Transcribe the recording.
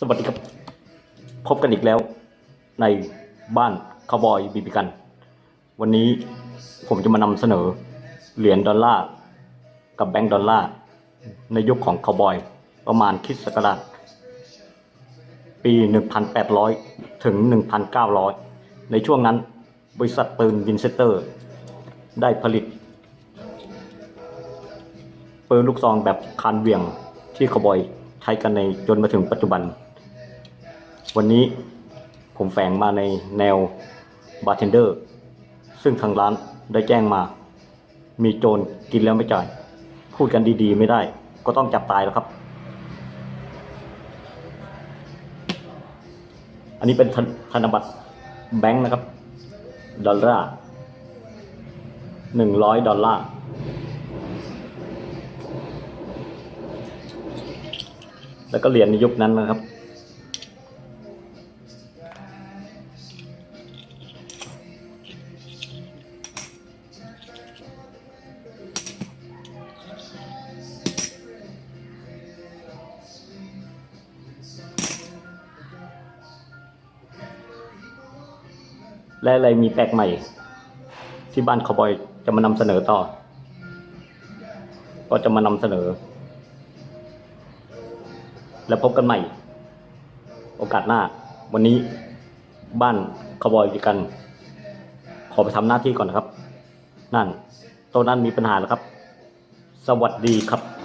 สวัสดีครับ พบกันอีกแล้ว ในบ้านคาวบอยบีบีกัน วันนี้ผมจะมานำเสนอ เหรียญดอลลาร์กับแบงก์ดอลลาร์ในยุคของคาวบอยประมาณคริสต์ศักราชปี 1,800 ถึง 1,900 ในช่วงนั้นบริษัทปืนวินเซเตอร์ ได้ผลิตปืนลูกซองแบบคานเวียงที่คาวบอยใช้กันในจนมาถึงปัจจุบัน วันนี้ผมแฝงมาในแนวบาร์เทนเดอร์ ซึ่งทางร้านได้แจ้งมา มีโจรกินแล้วไม่จ่าย พูดกันดีๆไม่ได้ ก็ต้องจับตายแล้วครับ อันนี้เป็นธนบัตรแบงค์นะครับ ดอลลาร์หนึ่งร้อยดอลลาร์แล้วก็เหรียญในยุคนั้นนะครับ และอะไรมีแปลกใหม่ ที่บ้านคาวบอยจะมานำเสนอต่อ ก็จะมานำเสนอ แล้วพบกันใหม่ โอกาสหน้า วันนี้บ้านคาวบอยกัน ขอไปทำหน้าที่ก่อนนะครับ นั่นโต๊ะนั้นมีปัญหาแล้วครับ สวัสดีครับ